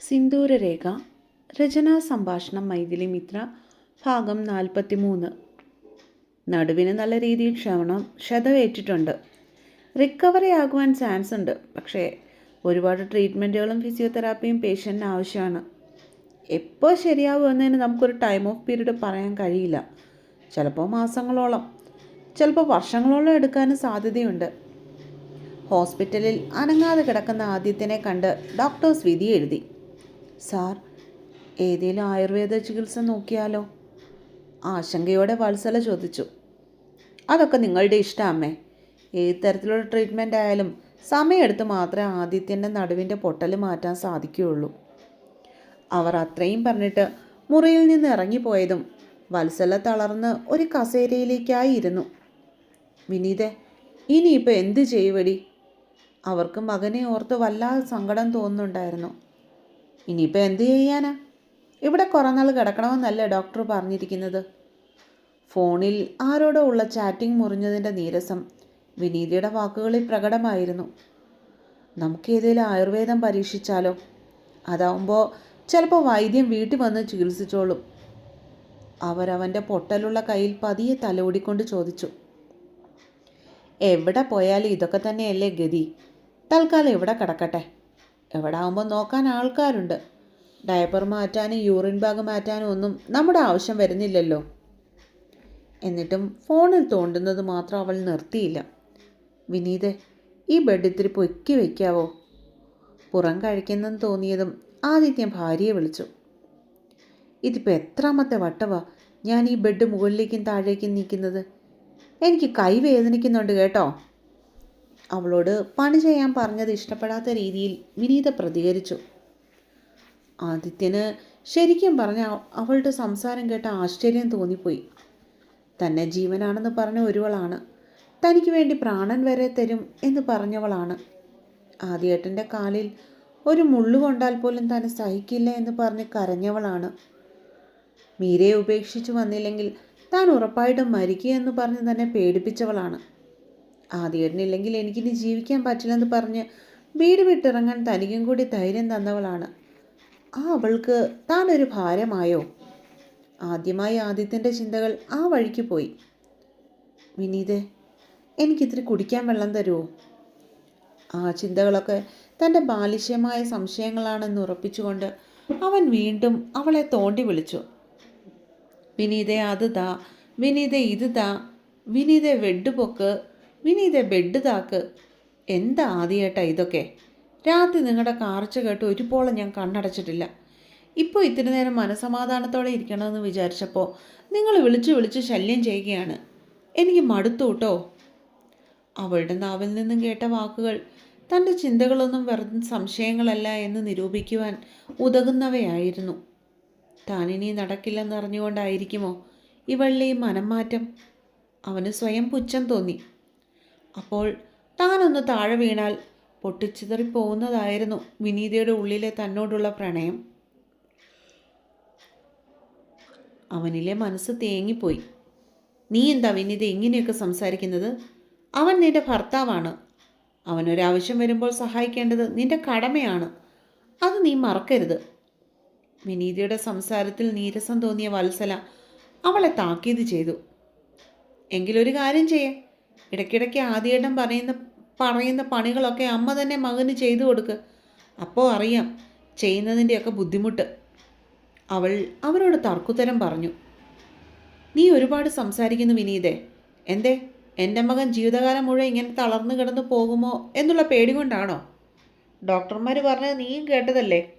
സിന്ദൂരരേഖ രചനാ സംഭാഷണം മൈഥിലി മിത്ര ഭാഗം നാൽപ്പത്തി മൂന്ന് നടുവിന് നല്ല രീതിയിൽ ക്ഷമണം ക്ഷതവേറ്റിട്ടുണ്ട് റിക്കവറി ആകുവാൻ ചാൻസ് ഉണ്ട് പക്ഷേ ഒരുപാട് ട്രീറ്റ്മെന്റുകളും ഫിസിയോതെറാപ്പിയും പേഷ്യന്റിന് ആവശ്യമാണ്. എപ്പോൾ ശരിയാവുമെന്നതിന് നമുക്കൊരു ടൈം ഓഫ് പീരീഡ് പറയാൻ കഴിയില്ല. ചിലപ്പോൾ മാസങ്ങളോളം ചിലപ്പോൾ വർഷങ്ങളോളം എടുക്കാനും സാധ്യതയുണ്ട്. ഹോസ്പിറ്റലിൽ അനങ്ങാതെ കിടക്കുന്ന ആദിത്യനെ കണ്ട് ഡോക്ടേഴ്സ് വിധി എഴുതി. സാർ ഏതേലും ആയുർവേദ ചികിത്സ നോക്കിയാലോ? ആശങ്കയോടെ വത്സല ചോദിച്ചു. അതൊക്കെ നിങ്ങളുടെ ഇഷ്ടം അമ്മേ. ഏത് തരത്തിലുള്ള ട്രീറ്റ്മെന്റ് ആയാലും സമയമെടുത്ത് മാത്രമേ ആദിത്യന്റെ നടുവിന്റെ പൊട്ടൽ മാറ്റാൻ സാധിക്കുകയുള്ളൂ. അവർ അത്രയും പറഞ്ഞിട്ട് മുറിയിൽ നിന്ന് ഇറങ്ങിപ്പോയതും വത്സല തളർന്ന് ഒരു കസേരയിലേക്കായി ഇരുന്നു. വിനീതെ ഇനിയിപ്പോൾ എന്ത് ചെയ്യുവടി? അവർക്ക് മകനെ ഓർത്ത് വല്ലാതെ സങ്കടം തോന്നുന്നുണ്ടായിരുന്നു. ഇനിയിപ്പോൾ എന്ത് ചെയ്യാനാ? ഇവിടെ കുറേ നാൾ കിടക്കണമെന്നല്ലേ ഡോക്ടർ പറഞ്ഞിരിക്കുന്നത്. ഫോണിൽ ആരോടോ ഉള്ള ചാറ്റിംഗ് മുറിഞ്ഞതിന്റെ നീരസം വിനീതയുടെ വാക്കുകളിൽ പ്രകടമായിരുന്നു. നമുക്ക് ഏതെങ്കിലും ആയുർവേദം പരീക്ഷിച്ചാലോ? അതാവുമ്പോൾ ചിലപ്പോൾ വൈദ്യം വീട്ടിൽ വന്ന് ചികിത്സിച്ചോളും. അവരവന്റെ പൊട്ടലുള്ള കയ്യിൽ പതിയെ തലോടിക്കൊണ്ട് ചോദിച്ചു. എവിടെ പോയാലും ഇതൊക്കെ തന്നെയല്ലേ ഗതി? തൽക്കാലം ഇവിടെ കിടക്കട്ടെ. എവിടെ ആകുമ്പോൾ നോക്കാൻ ആൾക്കാരുണ്ട്. ഡയപ്പർ മാറ്റാനും യൂറിൻ ബാഗ് മാറ്റാനും ഒന്നും നമ്മുടെ ആവശ്യം വരുന്നില്ലല്ലോ. എന്നിട്ടും ഫോണിൽ തോണ്ടുന്നത് മാത്രം അവൾ നിർത്തിയില്ല. വിനീത് ഈ ബെഡ് ഇത്തിരി പൊക്കി വയ്ക്കാവോ പുറം കഴിക്കുന്നെന്ന് തോന്നിയതും ആദിത്യം ഭാര്യയെ വിളിച്ചു. ഇതിപ്പോൾ എത്രാമത്തെ വട്ടവ ഞാൻ ഈ ബെഡ് മുകളിലേക്കും താഴേക്കും നീക്കുന്നത്? എനിക്ക് കൈ വേദനിക്കുന്നുണ്ട് കേട്ടോ. അവളോട് പണി ചെയ്യാൻ പറഞ്ഞത് ഇഷ്ടപ്പെടാത്ത രീതിയിൽ വിനീത പ്രതികരിച്ചു. ആദിത്യന് ശരിക്കും പറഞ്ഞ അവളുടെ സംസാരം കേട്ട ആശ്ചര്യം തോന്നിപ്പോയി. തന്നെ ജീവനാണെന്ന് പറഞ്ഞ ഒരുവളാണ്. തനിക്ക് വേണ്ടി പ്രാണൻ വരെ തരും എന്ന് പറഞ്ഞവളാണ്. ആദ്യേട്ടന്റെ കാലിൽ ഒരു മുള്ളു കൊണ്ടാൽ പോലും തന്നെ സഹിക്കില്ല എന്ന് പറഞ്ഞ് കരഞ്ഞവളാണ്. മീരയെ ഉപേക്ഷിച്ചു വന്നില്ലെങ്കിൽ താൻ ഉറപ്പായിട്ടും മരിക്കുകയെന്ന് പറഞ്ഞ് തന്നെ പേടിപ്പിച്ചവളാണ്. ആദ്യേട്ടനില്ലെങ്കിൽ എനിക്കിനി ജീവിക്കാൻ പറ്റില്ലെന്ന് പറഞ്ഞ് വീട് വിട്ടിറങ്ങാൻ തനിക്കും കൂടി ധൈര്യം തന്നവളാണ്. ആ അവൾക്ക് താനൊരു ഭാരമായോ? ആദ്യമായി ആദിത്യന്റെ ചിന്തകൾ ആ വഴിക്ക് പോയി. വിനീതെ എനിക്കിത്തിരി കുടിക്കാൻ വെള്ളം തരുമോ ആ ചിന്തകളൊക്കെ തന്റെ ബാലിശ്യമായ സംശയങ്ങളാണെന്ന് ഉറപ്പിച്ചുകൊണ്ട് അവൻ വീണ്ടും അവളെ തോണ്ടി വിളിച്ചു. വിനീതെ അത് താ വിനീതെ ഇത് താ വിനീതെ വെഡ് പൊക്ക് വിനീതെ ബെഡ് താക്ക്. എന്താ ആദ്യേട്ടാ ഇതൊക്കെ? രാത്രി നിങ്ങളുടെ കാർച്ച കേട്ട് ഒരുപോളം ഞാൻ കണ്ണടച്ചിട്ടില്ല. ഇപ്പോൾ ഇത്തിരി നേരം മനസമാധാനത്തോടെ ഇരിക്കണമെന്ന് വിചാരിച്ചപ്പോൾ നിങ്ങൾ വിളിച്ച് വിളിച്ച് ശല്യം ചെയ്യുകയാണ്. എനിക്ക് മടുത്തു കേട്ടോ. അവളുടെ നാവിൽ നിന്നും കേട്ട വാക്കുകൾ തന്റെ ചിന്തകളൊന്നും വെറുതെ സംശയങ്ങളല്ല എന്ന് നിരൂപിക്കുവാൻ ഉതകുന്നവയായിരുന്നു. താനിനി നടക്കില്ലെന്നറിഞ്ഞുകൊണ്ടായിരിക്കുമോ ഇവളുടെ ഈ മനംമാറ്റം? അവന് സ്വയം പുച്ഛം തോന്നി. അപ്പോൾ താനൊന്ന് താഴെ വീണാൽ പൊട്ടിച്ചിതറി പോകുന്നതായിരുന്നു വിനീതയുടെ ഉള്ളിലെ തന്നോടുള്ള പ്രണയം. അവനിലെ മനസ്സ് തേങ്ങിപ്പോയി. നീ എന്താ വിനീത ഇങ്ങനെയൊക്കെ സംസാരിക്കുന്നത്? അവൻ നിന്റെ ഭർത്താവാണ്. അവനൊരാവശ്യം വരുമ്പോൾ സഹായിക്കേണ്ടത് നിന്റെ കടമയാണ്. അത് നീ മറക്കരുത്. വിനീതയുടെ സംസാരത്തിൽ നീരസം തോന്നിയ വത്സല അവളെ താക്കീത് ചെയ്തു. എങ്കിലൊരു കാര്യം ചെയ്യേ. ഇടയ്ക്കിടയ്ക്ക് ആദ്യേട്ടം പറയുന്ന പറയുന്ന പണികളൊക്കെ അമ്മ തന്നെ മകന് ചെയ്തു കൊടുക്ക്. അപ്പോൾ അറിയാം ചെയ്യുന്നതിന്റെയൊക്കെ ബുദ്ധിമുട്ട്. അവൾ അവനോട് തർക്കുത്തരം പറഞ്ഞു. നീ ഒരുപാട് സംസാരിക്കുന്നു വിനീതേ. എന്തേ? എന്റെ മകൻ ജീവിതകാലം മുഴുവൻ ഇങ്ങനെ തളർന്നു കിടന്നു പോകുമോ എന്നുള്ള പേടി കൊണ്ടാണോ? ഡോക്ടർമാർ പറഞ്ഞത് നീയും കേട്ടതല്ലേ?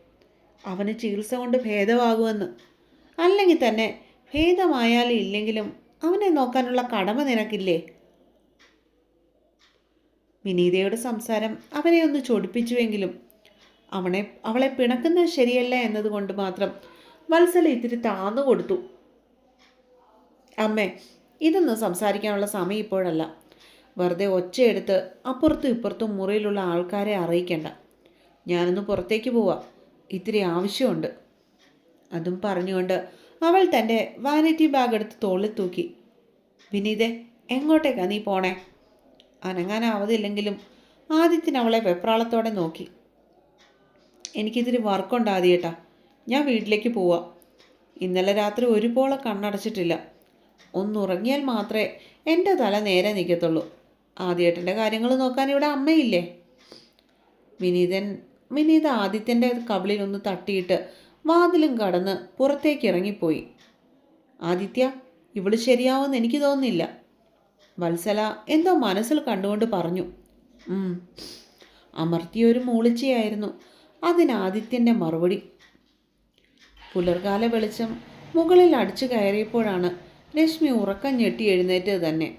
അവന് ചികിത്സ കൊണ്ട് ഭേദമാകുമെന്ന്. അല്ലെങ്കിൽ തന്നെ ഭേദമായാലും ഇല്ലെങ്കിലും അവനെ നോക്കാനുള്ള കടമ നിനക്കില്ലേ? വിനീതയുടെ സംസാരം അവനെ ഒന്ന് ചൊടിപ്പിച്ചുവെങ്കിലും അവനെ അവളെ പിണക്കുന്നത് ശരിയല്ല എന്നതുകൊണ്ട് മാത്രം വത്സല ഇത്തിരി താന്നു കൊടുത്തു. അമ്മേ ഇതൊന്നും സംസാരിക്കാനുള്ള സമയം ഇപ്പോഴല്ല. വെറുതെ ഒച്ചയെടുത്ത് അപ്പുറത്തും ഇപ്പുറത്തും മുറിയിലുള്ള ആൾക്കാരെ അറിയിക്കണ്ട. ഞാനൊന്ന് പുറത്തേക്ക് പോവാം. ഇത്തിരി ആവശ്യമുണ്ട്. അതും പറഞ്ഞുകൊണ്ട് അവൾ തന്റെ വാനിറ്റി ബാഗ് എടുത്ത് തോളിൽ തൂക്കി. വിനീതെ എങ്ങോട്ടേക്കാ നീ പോണേ? അനങ്ങാനാവതില്ലെങ്കിലും ആദിത്യൻ അവളെ വെപ്രാളത്തോടെ നോക്കി. എനിക്കിതിരി വർക്കുണ്ട് ആദ്യേട്ടാ ഞാൻ വീട്ടിലേക്ക് പോവാം. ഇന്നലെ രാത്രി ഒരു ഒരുപോലെ കണ്ണടച്ചിട്ടില്ല. ഒന്നുറങ്ങിയാൽ മാത്രമേ എന്റെ തല നേരെ നിൽക്കത്തുള്ളൂ ആദ്യേട്ടന്റെ കാര്യങ്ങൾ നോക്കാൻ ഇവിടെ അമ്മയില്ലേ? വിനീതൻ വിനീത ആദിത്യന്റെ കവിളിൽ ഒന്ന് തട്ടിയിട്ട് വാതിലും കടന്ന് പുറത്തേക്ക് ഇറങ്ങിപ്പോയി. ആദിത്യ ഇവൾ ശരിയാവുമെന്ന് എനിക്ക് തോന്നുന്നില്ല. വത്സല എന്തോ മനസ്സിൽ കണ്ടുകൊണ്ട് പറഞ്ഞു. അമർത്തിയൊരു മൂളിച്ചയായിരുന്നു. അതിന് ആദിത്യന്റെ മറുപടി. പുലർകാല വെളിച്ചം മുകളിൽ അടിച്ചു കയറിയപ്പോഴാണ് രശ്മി ഉറക്കം ഞെട്ടി എഴുന്നേറ്റത് തന്നെ.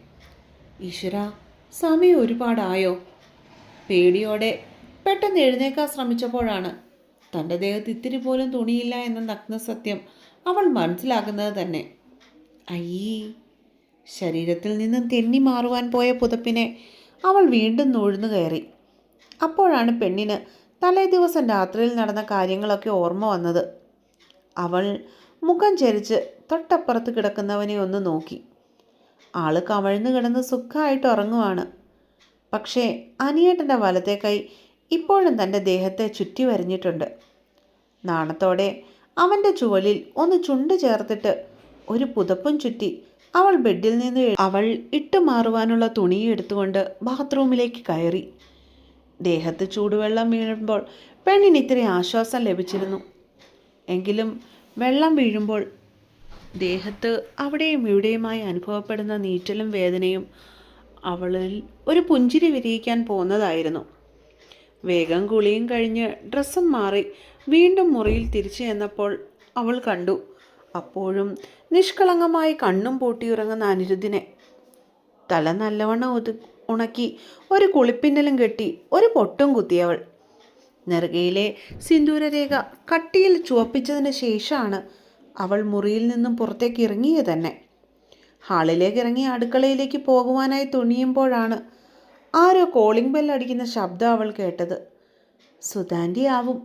ഈശ്വര സമയം ഒരുപാടായോ? പേടിയോടെ പെട്ടെന്ന് എഴുന്നേക്കാൻ ശ്രമിച്ചപ്പോഴാണ് തന്റെ ദേഹത്ത് ഇത്തിരി പോലും തുണിയില്ല എന്ന നഗ്നസത്യം അവൾ മനസ്സിലാക്കുന്നത് തന്നെ. അയ്യേ ശരീരത്തിൽ നിന്നും തെന്നി മാറുവാൻ പോയ പുതപ്പിനെ അവൾ വീണ്ടും നൂഴ്ന്നു കയറി. അപ്പോഴാണ് പെണ്ണിന് തലേ ദിവസം രാത്രിയിൽ നടന്ന കാര്യങ്ങളൊക്കെ ഓർമ്മ വന്നത്. അവൾ മുഖം ചരിച്ച് തൊട്ടപ്പുറത്ത് കിടക്കുന്നവനെ ഒന്ന് നോക്കി. ആൾ കമഴ്ന്നു കിടന്ന് സുഖമായിട്ട് ഉറങ്ങുവാണ്. പക്ഷേ അനിയേട്ടന്റെ വലത്തെ കൈ ഇപ്പോഴും തന്റെ ദേഹത്തെ ചുറ്റി വരഞ്ഞിട്ടുണ്ട്. നാണത്തോടെ അവന്റെ ചുവലിൽ ഒന്ന് ചുണ്ട് ചേർത്തിട്ട് ഒരു പുതപ്പും ചുറ്റി അവൾ ബെഡിൽ നിന്ന് അവൾ ഇട്ട് മാറുവാനുള്ള തുണി എടുത്തുകൊണ്ട് ബാത്റൂമിലേക്ക് കയറി. ദേഹത്ത് ചൂടുവെള്ളം വീഴുമ്പോൾ പെണ്ണിന് ഇത്തിരി ആശ്വാസം ലഭിച്ചിരുന്നു. എങ്കിലും വെള്ളം വീഴുമ്പോൾ ദേഹത്ത് അവിടെയും ഇവിടെയുമായി അനുഭവപ്പെടുന്ന നീറ്റലും വേദനയും അവളിൽ ഒരു പുഞ്ചിരി വിരിയിക്കാൻ പോകുന്നതായിരുന്നു വേഗം കുളിയും കഴിഞ്ഞ് ഡ്രസ്സും മാറി വീണ്ടും മുറിയിൽ തിരിച്ചു ചെന്നപ്പോൾ അവൾ കണ്ടു. അപ്പോഴും നിഷ്കളങ്കമായി കണ്ണും പൂട്ടിയുറങ്ങുന്ന അനിരുദ്ധിനെ തല നല്ലവണ്ണം ഒതു ഉണക്കി ഒരു കുളിപ്പിന്നലും കെട്ടി ഒരു പൊട്ടും കുത്തിയവൾ നെറുകയിലെ സിന്ദൂരരേഖ കട്ടിയിൽ ചുവപ്പിച്ചതിന് ശേഷമാണ് അവൾ മുറിയിൽ നിന്നും പുറത്തേക്ക് ഇറങ്ങിയത് തന്നെ. ഹാളിലേക്ക് ഇറങ്ങി അടുക്കളയിലേക്ക് പോകുവാനായി തുണിയുമ്പോഴാണ് ആരോ കോളിംഗ് ബെൽ അടിക്കുന്ന ശബ്ദം അവൾ കേട്ടത്. സുതാന്റെ ആവും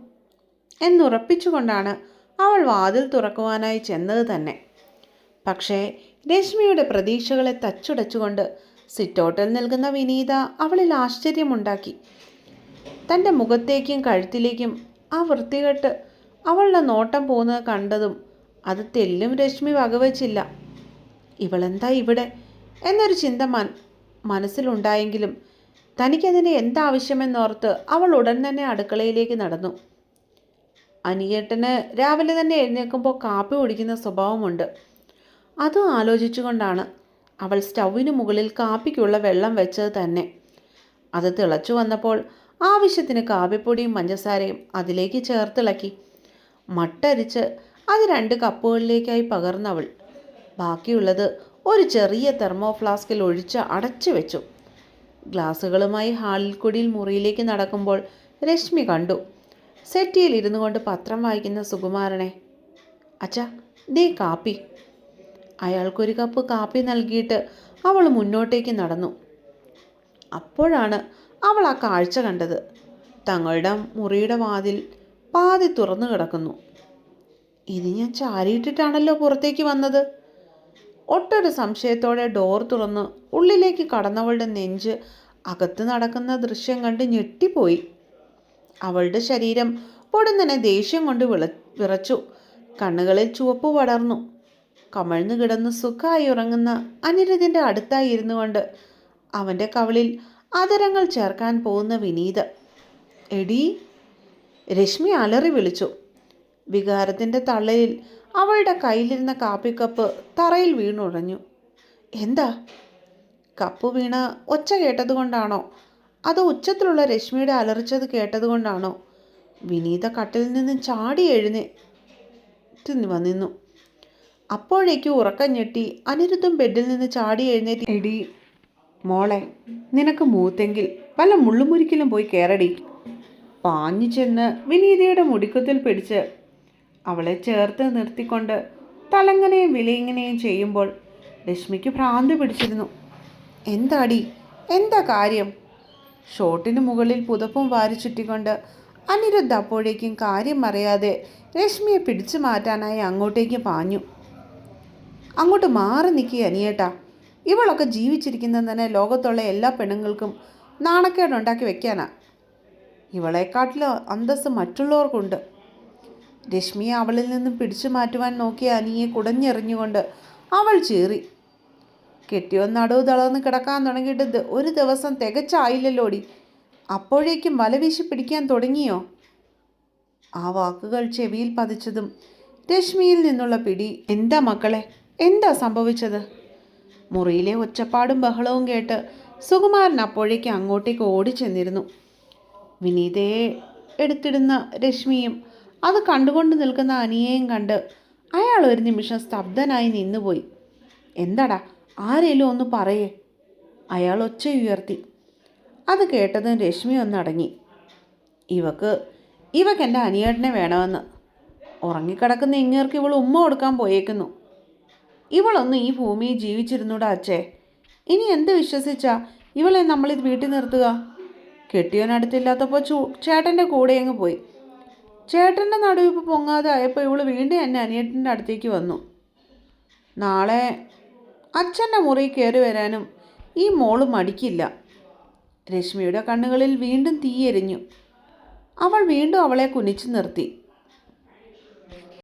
എന്നുറപ്പിച്ചുകൊണ്ടാണ് അവൾ വാതിൽ തുറക്കുവാനായി ചെന്നത് തന്നെ. പക്ഷേ രശ്മിയുടെ പ്രതീക്ഷകളെ തച്ചുടച്ചുകൊണ്ട് സിറ്റൗട്ടിൽ നിൽക്കുന്ന വിനീത അവളിൽ ആശ്ചര്യമുണ്ടാക്കി. തന്റെ മുഖത്തേക്കും കഴുത്തിലേക്കും ആ വൃത്തികെട്ട് അവളുടെ നോട്ടം പോകുന്നത് കണ്ടതും അത് തെല്ലും രശ്മി വകവച്ചില്ല. ഇവളെന്താ ഇവിടെ? എന്നൊരു ചിന്ത മൻ മനസ്സിലുണ്ടായെങ്കിലും തനിക്കതിന് എന്താവശ്യമെന്നോർത്ത് അവൾ ഉടൻ തന്നെ അടുക്കളയിലേക്ക് നടന്നു. അനിയേട്ടന് രാവിലെ തന്നെ എഴുന്നേൽക്കുമ്പോൾ കാപ്പി കുടിക്കുന്ന സ്വഭാവമുണ്ട്. അതും ആലോചിച്ചുകൊണ്ടാണ് അവൾ സ്റ്റൗവിന് മുകളിൽ കാപ്പിക്കുള്ള വെള്ളം വെച്ചത് തന്നെ. അത് തിളച്ചു വന്നപ്പോൾ ആവശ്യത്തിന് കാപ്പിപ്പൊടിയും പഞ്ചസാരയും അതിലേക്ക് ചേർത്തിളക്കി. മട്ടരിച്ച് അത് രണ്ട് കപ്പുകളിലേക്കായി പകർന്നവൾ. ബാക്കിയുള്ളത് ഒരു ചെറിയ തെർമോ ഫ്ലാസ്കിൽ ഒഴിച്ച് അടച്ചു വെച്ചു. ഗ്ലാസ്സുകളുമായി ഹാളിൽ കുടിയിൽ മുറിയിലേക്ക് നടക്കുമ്പോൾ രശ്മി കണ്ടു. സെറ്റിയിൽ ഇരുന്നു കൊണ്ട് പത്രം വായിക്കുന്ന സുകുമാരനെ. അച്ഛാ ദേ കാപ്പി. അയാൾക്കൊരു കപ്പ് കാപ്പി നൽകിയിട്ട് അവൾ മുന്നോട്ടേക്ക് നടന്നു. അപ്പോഴാണ് അവൾ ആ കാഴ്ച കണ്ടത്. തങ്ങളുടെ മുറിയുടെ വാതിൽ പാതി തുറന്നു കിടക്കുന്നു. ഇത് ഞാൻ ചാരിയിട്ടിട്ടാണല്ലോ പുറത്തേക്ക് വന്നത്? ഒട്ടൊരു സംശയത്തോടെ ഡോർ തുറന്ന് ഉള്ളിലേക്ക് കടന്നവളുടെ നെഞ്ച് അകത്ത് നടക്കുന്ന ദൃശ്യം കണ്ട് ഞെട്ടിപ്പോയി. അവളുടെ ശരീരം പൊടുന്നനെ ദേഷ്യം കൊണ്ട് വിള വിറച്ചു. കണ്ണുകളിൽ ചുവപ്പ് പടർന്നു. കമഴ്ന്നു കിടന്ന് സുഖമായി ഉറങ്ങുന്ന അനിരുദ്ധിന്റെ അടുത്തായി ഇരുന്നു കൊണ്ട് അവന്റെ കവളിൽ അതരങ്ങൾ ചേർക്കാൻ പോകുന്ന വിനീത്. എടീ രശ്മി അലറി വിളിച്ചു. വികാരത്തിന്റെ തള്ളലിൽ അവളുടെ കയ്യിലിരുന്ന കാപ്പിക്കപ്പ് തറയിൽ വീണുടഞ്ഞു എന്താ? കപ്പ് വീണ ഒച്ച കേട്ടതുകൊണ്ടാണോ അതോ ഉച്ചത്തിലുള്ള രശ്മിയുടെ അലറിച്ചത് കേട്ടതുകൊണ്ടാണോ? വിനീത കട്ടിൽ നിന്ന് ചാടി എഴുന്നേറ്റ് വന്നിരുന്നു അപ്പോഴേക്കും ഉറക്കം ഞെട്ടി അനിരുദ്ധം ബെഡിൽ നിന്ന് ചാടി എഴുന്നേറ്റ് എടി മോളെ നിനക്ക് മൂത്തെങ്കിൽ പല മുള്ളുമുരിക്കലും പോയി കയറടി പാഞ്ഞു ചെന്ന് വിനീതയുടെ മുടിക്കുത്തിൽ പിടിച്ച് അവളെ ചേർത്ത് നിർത്തിക്കൊണ്ട് തലങ്ങനെയും വിലയിങ്ങനെയും ചെയ്യുമ്പോൾ രശ്മിക്ക് ഭ്രാന്ത് പിടിച്ചിരുന്നു. എന്താടി? എന്താ കാര്യം? ഷോട്ടിന് മുകളിൽ പുതപ്പും വാരി ചുറ്റിക്കൊണ്ട് അനിരുദ്ധ അപ്പോഴേക്കും കാര്യം അറിയാതെ രശ്മിയെ പിടിച്ചു മാറ്റാനായി അങ്ങോട്ടേക്ക് പാഞ്ഞു. അങ്ങോട്ട് മാറി നിൽക്കുക അനിയേട്ടാ. ഇവളൊക്കെ ജീവിച്ചിരിക്കുന്നത് തന്നെ ലോകത്തുള്ള എല്ലാ പെണ്ണുങ്ങൾക്കും നാണക്കേടുണ്ടാക്കി വെക്കാനാ. ഇവളെക്കാട്ടിൽ അന്തസ്സ് മറ്റുള്ളവർക്കുണ്ട്. രശ്മിയെ അവളിൽ നിന്നും പിടിച്ചു മാറ്റുവാൻ നോക്കിയ അനിയെ കുടഞ്ഞെറിഞ്ഞുകൊണ്ട് അവൾ ചീറി. കെട്ടിയോ നടുവ് തളർന്ന് കിടക്കാൻ തുടങ്ങിയിട്ട് ഒരു ദിവസം തികച്ചായില്ലല്ലോടി. അപ്പോഴേക്കും വലവീശി പിടിക്കാൻ തുടങ്ങിയോ? ആ വാക്കുകൾ ചെവിയിൽ പതിച്ചതും രശ്മിയിൽ നിന്നുള്ള പിടി. എന്താ മക്കളെ? എന്താ സംഭവിച്ചത്? മുറിയിലെ ഒച്ചപ്പാടും ബഹളവും കേട്ട് സുകുമാരൻ അപ്പോഴേക്കും അങ്ങോട്ടേക്ക് ഓടിച്ചെന്നിരുന്നു. വിനീതയെ എടുത്തിടുന്ന രശ്മിയും അത് കണ്ടുകൊണ്ട് നിൽക്കുന്ന അനിയെയും കണ്ട് അയാൾ ഒരു നിമിഷം സ്തബ്ധനായി നിന്നുപോയി. എന്താടാ? ആരേലും ഒന്ന് പറയേ. അയാൾ ഒച്ച ഉയർത്തി. അത് കേട്ടതും രശ്മി ഒന്നടങ്ങി ഇവക്ക് ഇവക്ക് എന്റെ അനിയേട്ടനെ വേണമെന്ന്. ഉറങ്ങിക്കിടക്കുന്ന ഇങ്ങേർക്ക് ഇവൾ ഉമ്മ കൊടുക്കാൻ പോയേക്കുന്നു. ഇവളൊന്ന് ഈ ഭൂമിയിൽ ജീവിച്ചിരുന്നൂടാ അച്ഛേ. ഇനി എന്ത് വിശ്വസിച്ചാ ഇവളെ നമ്മളിത് വീട്ടിൽ നിർത്തുക? കെട്ടിയോനടുത്തില്ലാത്തപ്പോൾ ചൂ ചേട്ടന്റെ കൂടെ അങ്ങ് പോയി. ചേട്ടന്റെ നടുവിപ്പ് പൊങ്ങാതെ ആയപ്പോൾ ഇവൾ വീണ്ടും എന്നെ അനിയേട്ടന്റെ അടുത്തേക്ക് വന്നു. നാളെ അച്ഛന്റെ മുറി കയറി വരാനും ഈ മോൾ മടിക്കില്ല. രശ്മിയുടെ കണ്ണുകളിൽ വീണ്ടും തീയെരിഞ്ഞു. അവൾ വീണ്ടും അവളെ കുനിച്ചു നിർത്തി.